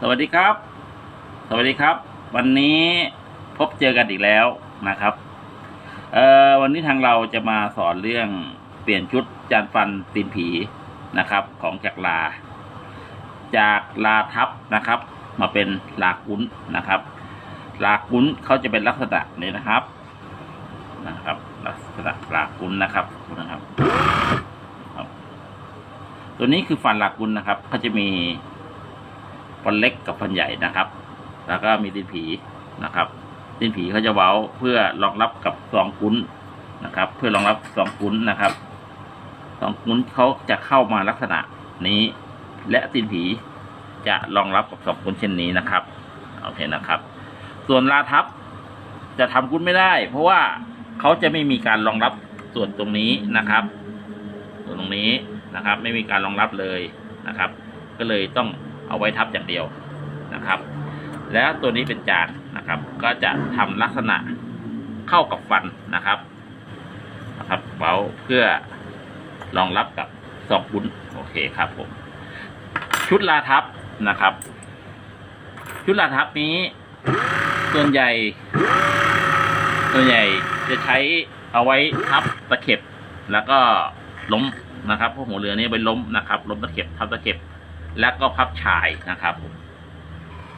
สวัสดีครับ สวัสดีครับ วันนี้พบเจอกันอีกแล้วนะครับ เอ่อวันนี้ทางเราจะมาสอนเรื่องเปลี่ยนชุดจานฟันตีนผีนะครับ ของจากลา จากลาทับนะครับ มาเป็นลาคุ้นนะครับ ลาคุ้นเขาจะเป็นลักษณะนี้นะครับนะครับลักษณะลาคุ้นนะครับนะครับ ตัวนี้คือฟันลาคุ้นนะครับเขาจะมี ฟันเล็กกับฟันใหญ่นะครับ แล้วก็มีตีนผีนะครับตีนผีเขาจะเว้าเพื่อรองรับกับซองคุ้นนะครับ เพื่อรองรับซองคุ้นนะครับซองคุ้นเขาจะเข้ามาลักษณะนี้ และตีนผีจะรองรับกับสองคุ้นเช่นนี้นะครับโอเคนะครับ ส่วนลาทับจะทำคุ้นไม่ได้ เพราะว่าเขาจะไม่มีการรองรับส่วนตรงนี้นะครับ ส่วนตรงนี้นะครับ ไม่มีการรองรับเลยนะครับ ก็เลยต้อง เอาไว้ทับอย่างเดียวนะครับ แล้วตัวนี้เป็นจานนะครับ ก็จะทำลักษณะเข้ากับฟันนะครับนะครับเว้าเพื่อรองรับกับซองคุ้นโอเคครับผมชุดลาทับนะครับ ชุดลาทับนี้ส่วนใหญ่ส่วนใหญ่จะใช้เอาไว้ทับตะเข็บแล้วก็ล้มนะครับพวกหัวเรือนี้ไปล้มนะครับล้มตะเข็บทับตะเข็บ แล้วก็พับฉายนะครับผม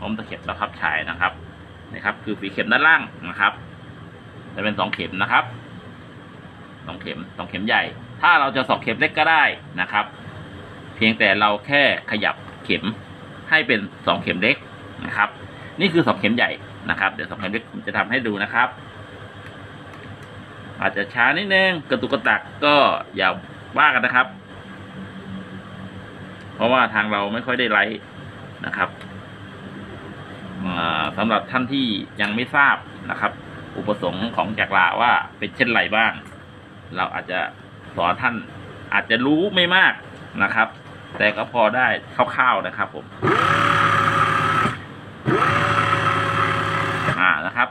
ล้มตะเข็บแล้วพับฉายนะครับนี่ครับ คือฝีเข็มด้านล่างนะครับ จะเป็นสองเข็มนะครับสองเข็มสองเข็มใหญ่ ถ้าเราจะสองเข็มเล็กก็ได้นะครับ เพียงแต่เราแค่ขยับเข็มให้เป็นสองเข็มเล็กนะครับ นี่คือสองเข็มใหญ่นะครับ เดี๋ยวสองเข็มเล็กผมจะทำให้ดูนะครับ อาจจะช้านิดนึงกระตุกกระตักก็อย่าว่ากันนะครับ เพราะว่าทางเราไม่ค่อยได้ไลฟ์นะครับสำหรับท่านที่ยังไม่ทราบนะครับ อุปสงค์ของจักราว่าเป็นเช่นไรบ้าง เราอาจจะสอนท่านอาจจะรู้ไม่มากนะครับ แต่ก็พอได้คร่าวๆนะครับ ผมอ่านะครับ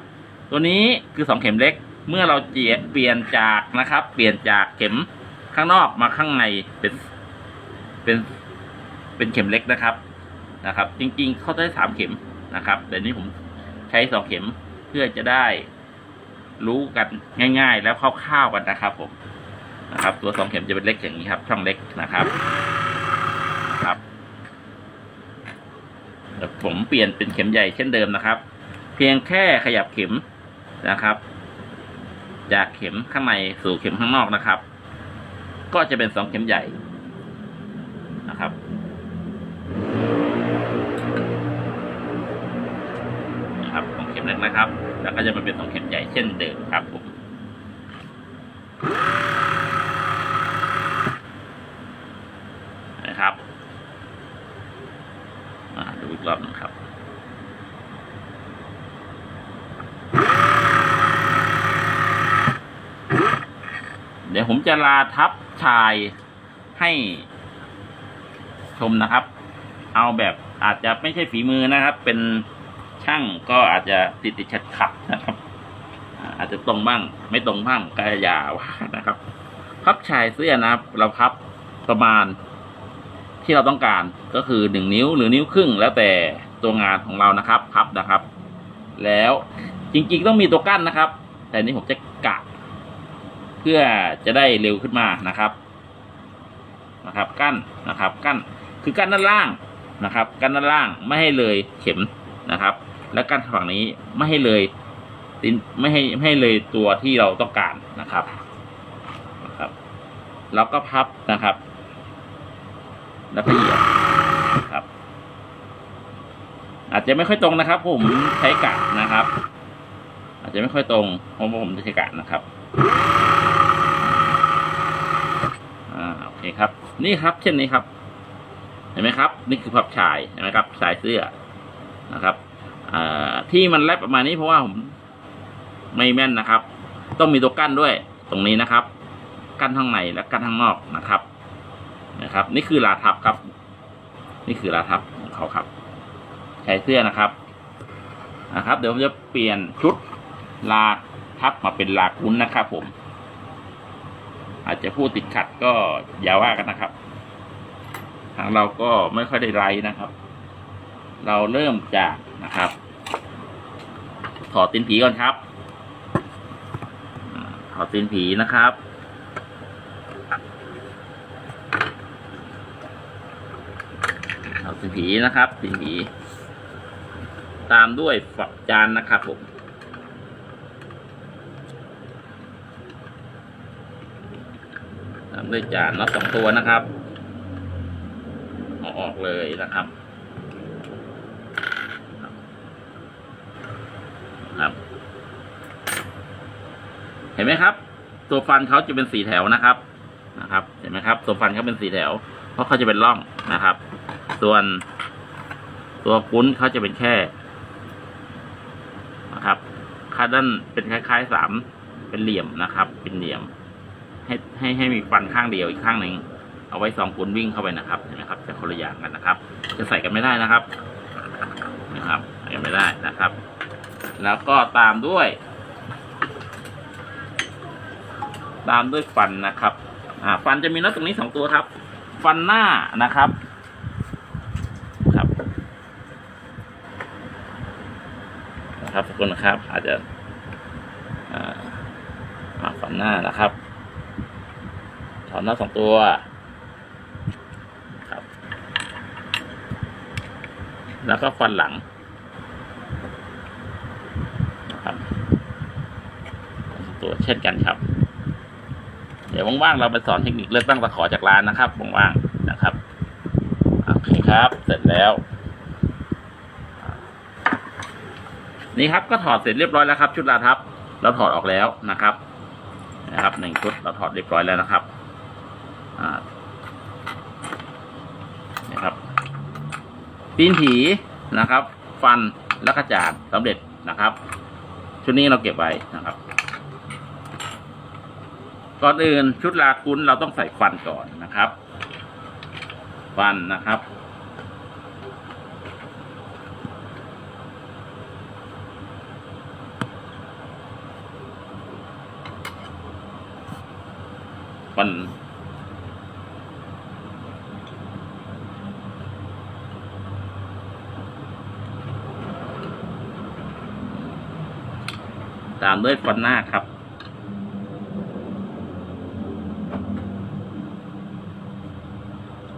ตัวนี้คือสองเข็มเล็ก เมื่อเราเจียเปลี่ยนจากนะครับ เปลี่ยนจากเข็มข้างนอกมาข้างในเป็นเป็น เป็นเข็มเล็กนะครับนะครับ จริงๆ เขาได้สามเข็มนะครับ แต่นี้ผมใช้สองเข็มเพื่อจะได้รู้กันง่าย ๆ แล้วคร่าวๆกันนะครับผมนะครับ ตัวสองเข็มจะเป็นเล็กอย่างนี้ครับ ช่องเล็กนะครับครับผมเปลี่ยนเป็นเข็มใหญ่เช่นเดิมนะครับ เพียงแค่ขยับเข็มนะครับ จากเข็มข้างในสู่เข็มข้างนอกนะครับ ก็จะเป็นสองเข็มใหญ่นะครับ แล้วก็จะมาเป็นสองเข็มใหญ่เช่นเดิมครับผมนะครับมาดูอีกรอบนึงครับเดี๋ยวผมจะลาทับชายให้ชมนะครับ เอาแบบอาจจะไม่ใช่ฝีมือนะครับ เป็น ช่างก็อาจจะติดติดขัดขัดนะครับอาอาจจะตรงบ้าง ไม่ตรงบ้างก็อย่าว่านะครับ พับชายเสื้อนะครับ เราพับประมาณที่เราต้องการก็คือหนึ่งนิ้วหรือนิ้วครึ่ง แล้วแต่ตัวงานของเรานะครับ พับนะครับ แล้วจริงๆต้องมีตัวกั้นนะครับ แต่นี้ผมจะกะ เพื่อจะได้เร็วขึ้นมานะครับนะครับ กั้นนะครับ กั้นคือกั้นด้านล่างนะครับ กั้นด้านล่างไม่ให้เลยเข็มนะครับ และกั้นฝั่งนี้ไม่ให้เลยไม่ให้ไม่ให้เลยตัวที่เราต้องการนะครับนะครับ แล้วก็พับนะครับแล้วก็เหยียบครับ อาจจะไม่ค่อยตรงนะครับ ผมใช้กะนะครับ อาจจะไม่ค่อยตรงเพราะว่าผมใช้กะนะครับอ่าโอเคครับ นี่ครับ เช่นนี้ครับ เห็นไหมครับ นี่คือพับชายเห็นไหมครับสายเสื้อนะครับ อที่มันแลบประมาณนี้เพราะว่าผมไม่แม่นนะครับ ต้องมีตัวกั้นด้วยตรงนี้นะครับ กั้นข้างในและกั้นข้างนอกนะครับ นะครับ นี่คือลาทับครับ นี่คือลาทับของเขาครับใช้เสื้อนะครับนะครับ เดี๋ยวผมจะเปลี่ยนชุดลาทับมาเป็นลาคุ้นนะครับ ผม อาจจะพูดติดขัดก็อย่าว่ากันนะครับ ทางเราก็ไม่ค่อยได้ไลฟ์นะครับ เราเริ่มจากนะครับ ถอดตีนผีก่อนครับถอดตีนผีนะครับ ถอดตีนผีนะครับตีนผี ตามด้วยฝักจานนะครับผมตามด้วยจานน็อตสองตัวนะครับออกเลยนะครับ เห็นไหมครับ ตัวฟันเขาจะเป็นสีแถวนะครับนะครับ เห็นไหมครับ ตัวฟันเขาเป็นสีแถว เพราะเขาจะเป็นร่องนะครับ ส่วน ตัวกุ้นเขาจะเป็นแค่นะครับคาด้านเป็นคล้ายๆสามเป็นเหลี่ยมนะครับ เป็นเหลี่ยม ให้ให้ให้มีฟันข้างเดียวอีกข้างหนึ่งเอาไว้สองกุ้นวิ่งเข้าไปนะครับเห็นไหมครับจะคนละอย่างกันนะครับ จะใส่กันไม่ได้นะครับนะครับใส่กันไม่ได้นะครับ แล้วก็ตามด้วย ตามด้วยฟันนะครับอ่าฟันจะมีน็อตตรงนี้สองตัวครับ ฟันหน้านะครับครับนะครับทุกคนนะครับ อาจจะอ่าฟันหน้านะครับถอนหน้าสองตัวครับ แล้วก็ฟันหลังครับตัวเช่นกันครับ เดี๋ยวว่างๆเราไปสอนเทคนิคเลือกตั้งตะขอจากร้านนะครับว่างๆนะครับโอเคครับ เสร็จแล้ว นี่ครับก็ถอดเสร็จเรียบร้อยแล้วครับ ชุดลาทับ เราถอดออกแล้วนะครับนะครับหนึ่งชุดเราถอดเรียบร้อยแล้วนะครับอ่านะครับตีนผีนะครับ ฟันแล้วก็จานสำเร็จนะครับ ชุดนี้เราเก็บไว้นะครับ ก่อนอื่นชุดลากุนเราต้องใส่ฟันก่อนนะครับฟันนะครับฟันตามด้วยฟันหน้าครับ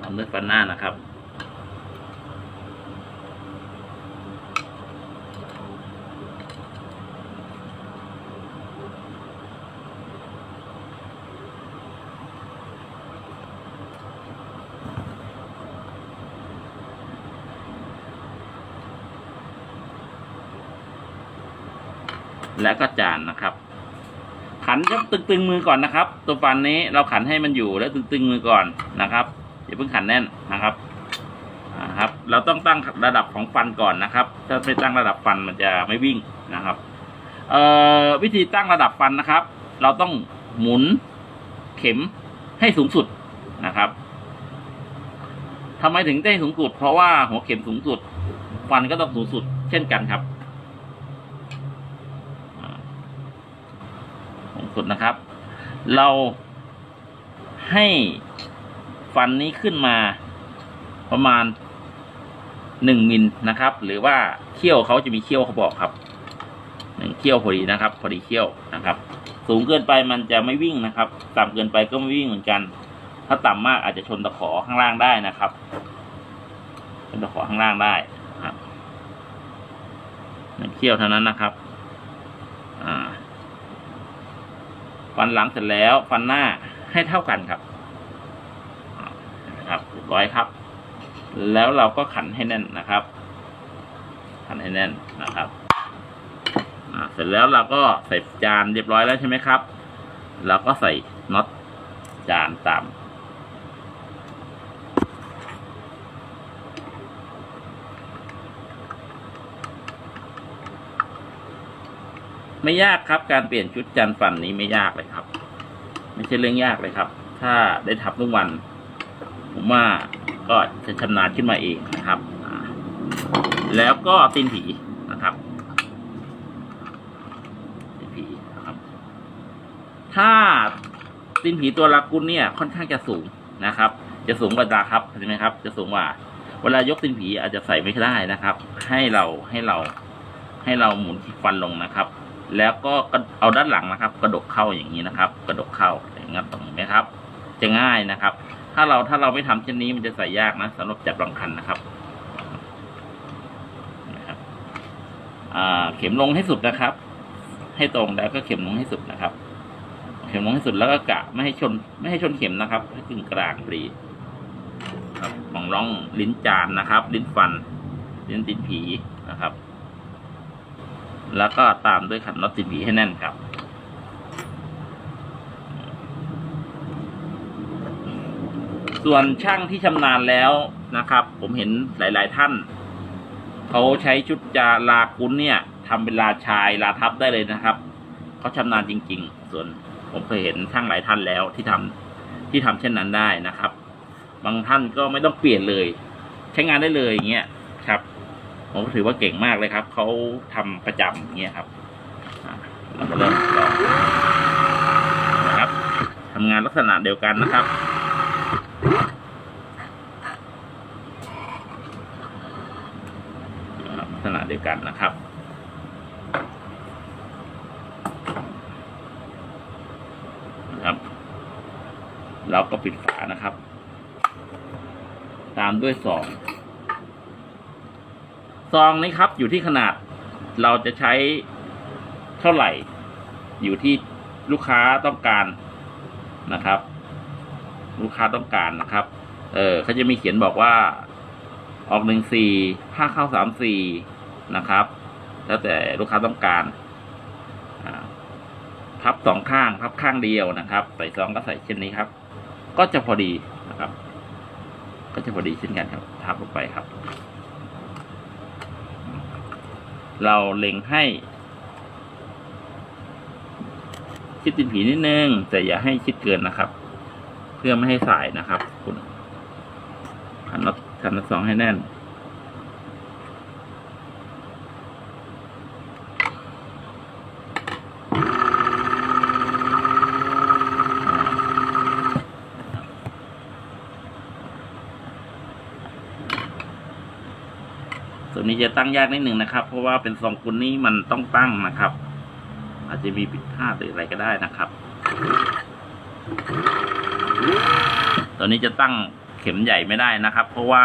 ตามด้ วันหน้านะครับและก็จานนะครับ ขันก็ตึงๆมือก่อนนะครับ ตัวฟันนี้เราขันให้มันอยู่แล้วตึงๆมือก่อนนะครับ อย่าเพิ่งขันแน่นนะครับครับ เราต้องตั้งระดับของฟันก่อนนะครับ ถ้าไม่ตั้งระดับฟันมันจะไม่วิ่งนะครับเอ่อวิธีตั้งระดับฟันนะครับ เราต้องหมุนเข็มให้สูงสุดนะครับทำไมถึงได้สูงสุด เพราะว่าหัวเข็มสูงสุด ฟันก็ต้องสูงสุด เช่นกันครับสูงสุดนะครับ เราให้ ฟันนี้ขึ้นมาประมาณหนึ่งมิลนะครับ หรือว่าเขี้ยวเขาจะมีเขี้ยวเขาบอกครับหนึ่งเขี้ยวพอดีนะครับ พอดีเขี้ยวนะครับ สูงเกินไปมันจะไม่วิ่งนะครับ ต่ำเกินไปก็ไม่วิ่งเหมือนกัน ถ้าต่ำมากอาจจะชนตะขอข้างล่างได้นะครับชนตะขอข้างล่างได้ครับหนึ่งเขี้ยวเท่านั้นนะครับ อ่า ฟันหลังเสร็จแล้ว ฟันหน้าให้เท่ากันครับอ่าเห็นไหมครั บร้อยครับ แล้วเราก็ขันให้แน่นนะครับ ขันให้แน่นนะครับเสร็จแล้วเราก็ใส่จานเรียบร้อยแล้วใช่ไหมครับ เราก็ใส่น็อตจานตามไม่ยากครับ การเปลี่ยนชุดจานฟันนี้ไม่ยากเลยครับ ไม่ใช่เรื่องยากเลยครับ ถ้าได้ทำทุกวัน ว่าก็จะชำนาญขึ้นมาเองนะครับ แล้วก็ตีนผีนะครับตีนผีนะครับ ถ้าตีนผีตัวลากุนเนี่ยค่อนข้างจะสูงนะครับ จะสูงกว่าดาครับเห็นไหมครับ จะสูงกว่า เวลายกตีนผีอาจจะใส่ไม่ได้นะครับ ให้เราให้เราให้เราหมุนฟันลงนะครับแล้วก็เอาด้านหลังนะครับ กระดกเข้าอย่างนี้นะครับ กระดกเข้าอย่างนี้ตรงไหมครับ จะง่ายนะครับ ถ้าเราถ้าเราไม่ทำเช่นนี้มันจะใส่ยากนะสำหรับจัดรองคันนะครับนะครับอ่าเข็มลงให้สุดนะครับ ให้ตรงแล้วก็เข็มลงให้สุดนะครับ เข็มลงให้สุดแล้วก็กะไม่ให้ชน ไม่ให้ชนเข็มนะครับ ให้กึ่งกลางพอดีครับมองร่องลิ้นจานนะครับ ลิ้นฟัน ลิ้นตีนผีนะครับ แล้วก็ตามด้วยขันน็อตตีนผีให้แน่นครับ ส่วนช่างที่ชำนาญแล้วนะครับ ผมเห็นหลาย ๆ ท่านเขาใช้ชุดจาลาคุ้นเนี่ยทำเป็นลาชายลาทับได้เลยนะครับเขาชำนาญจริง ๆ ส่วนผมเคยเห็นช่างหลายท่านแล้วที่ทำที่ทำเช่นนั้นได้นะครับ บางท่านก็ไม่ต้องเปลี่ยนเลย ใช้งานได้เลยอย่างเงี้ยครับ ผมถือว่าเก่งมากเลยครับเขาทำประจำอย่างเงี้ยครับเราเริ่มลองนะครับทำงานลักษณะเดียวกันนะครับ ลั กันนะครับ นะครับ เราก็ปิดฝานะครับ ตามด้วยซอง ซองนี้ครับอยู่ที่ขนาดเราจะใช้เท่าไหร่ อยู่ที่ลูกค้าต้องการนะครับ ลูกค้าต้องการนะครับ เออเขาจะมีเขียนบอกว่าออกหนึ่งสี่ผ้าเข้าสามสี่ นะครับ แล้วแต่ลูกค้าต้องการพับสองข้างพับข้างเดียวนะครับ ใส่ซองก็ใส่เช่นนี้ครับ ก็จะพอดีนะครับ ก็จะพอดีเช่นกันครับพับลงไปครับ เราเล็งให้ชิดตินผีนิดนึง แต่อย่าให้ชิดเกินนะครับ เพื่อไม่ให้สายนะครับ คุณขันน็อตขันน็อตสองให้แน่น ส่วนนี้จะตั้งยากนิดหนึ่งนะครับ เพราะว่าเป็นทรงคุณนี้มันต้องตั้งนะครับ อาจจะมีผิดพลาดหรืออะไรก็ได้นะครับตอนนี้จะตั้งเข็มใหญ่ไม่ได้นะครับ เพราะว่า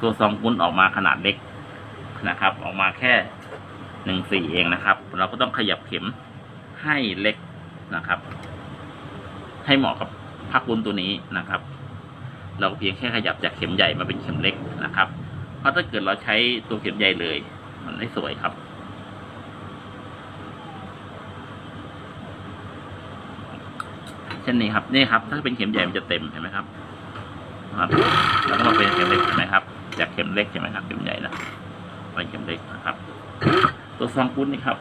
ตัวซองกุนออกมาขนาดเล็กนะครับ ออกมาแค่หนึ่งสี่เองนะครับ เราก็ต้องขยับเข็มให้เล็กนะครับ ให้เหมาะกับผ้ากุนตัวนี้นะครับ เราเพียงแค่ขยับจากเข็มใหญ่มาเป็นเข็มเล็กนะครับ เพราะถ้าเกิดเราใช้ตัวเข็มใหญ่เลย มันไม่สวยครับ เช่นนี้ครับนี่ครับ ถ้าเป็นเข็มใหญ่มันจะเต็มเห็นไหมครับครับแล้วก็มาเป็นเข็มเล็กเห็นไหมครับ จากเข็มเล็กใช่ไหมครับเข็มใหญ่นะไปเข็มเล็กนะครับ ตัวซองกุ้นนี่ครับ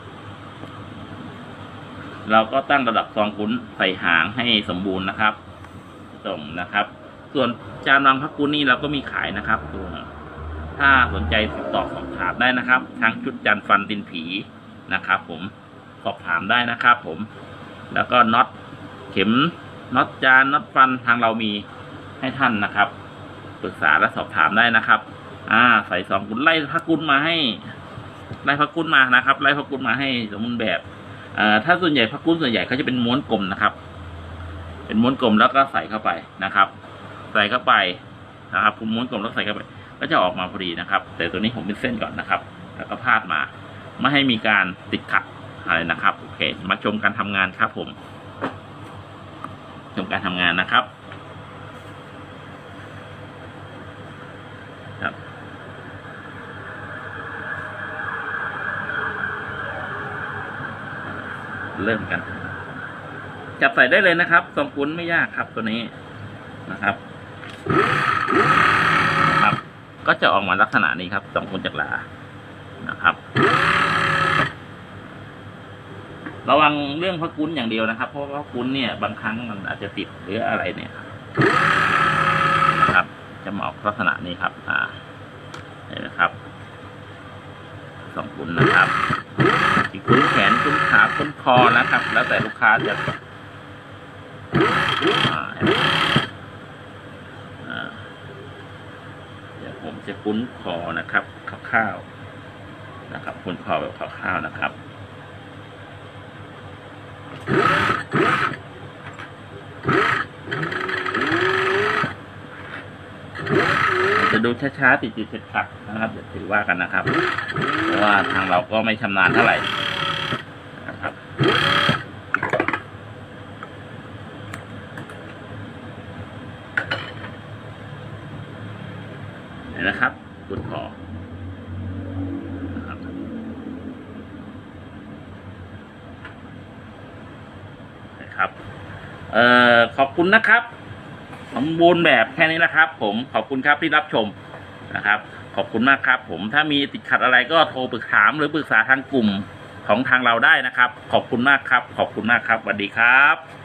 เราก็ตั้งระดับซองกุ้นใส่หางให้สมบูรณ์นะครับตรงนะครับ ส่วนจานวางพักกุ้นนี่เราก็มีขายนะครับ ตัว ถ้าสนใจติดต่อสอบถามได้นะครับทางชุดจานฟันตินผีนะครับผมสอบถามได้นะครับผม แล้วก็น็อตเข็มน็อตจานน็อตฟันทางเรามีให้ท่านนะครับปรึกษาและสอบถามได้นะครับ อ่า ใส่สองกุลไล่พระกุลมาให้ไล่พระกุลมานะครับ ไล่พระกุลมาให้สมบูรณ์แบบอ่าถ้าส่วนใหญ่พระกุลส่วนใหญ่เขาจะเป็นม้วนกลมนะครับ เป็นม้วนกลมแล้วก็ใส่เข้าไปนะครับ ใส่เข้าไปนะครับผมม้วนกลมแล้วใส่เข้าไป ก็จะออกมาพอดีนะครับ แต่ตัวนี้ผมเป็นเส้นก่อนนะครับ แล้วก็พาดมา ไม่ให้มีการติดขัดอะไรนะครับ โอเค มาชมการทำงานครับผม ชมการทำงานนะครับครับเริ่มกัน จับใส่ได้เลยนะครับทรงกุ้นไม่ยากครับตัวนี้นะครับ ก็จะออกมาลักษณะนี้ครับทรงกุ้นจักรลานะครับ ระวังเรื่องพระกุ้นอย่างเดียวนะครับ เพราะว่าพระกุ้นเนี่ย บางครั้งมันอาจจะติดหรืออะไรเนี่ยนะครับ จะมาออกลักษณะนี้ครับ อ่าเห็นไหมครับสองกุ้นนะครับอีกกุ้นแขนกุ้นขากุ้นคอนะครับ แล้วแต่ลูกค้าจะอ่าเห็นไหมอ่า เดี๋ยวผมจะ คุ้นคอนะครับข้าวๆนะครับ คุ้นคอแบบข้าวๆนะครับจะดูช้าๆติดๆขัดนะครับอย่าถือว่ากันนะครับ เพราะว่าทางเราก็ไม่ชำนาญเท่าไหร่นะครับ เห็นนะครับ กดคอนะครับนะครับเอ่อขอบคุณนะครับสมบูรณ์แบบแค่นี้นะครับ ผมขอบคุณครับที่รับชมนะครับ ขอบคุณมากครับ ผมถ้ามีติดขัดอะไรก็โทรปรึกถาหรือปรึกษาทางกลุ่มของทางเราได้นะครับ ขอบคุณมากครับ ขอบคุณมากครับสวัสดีครับ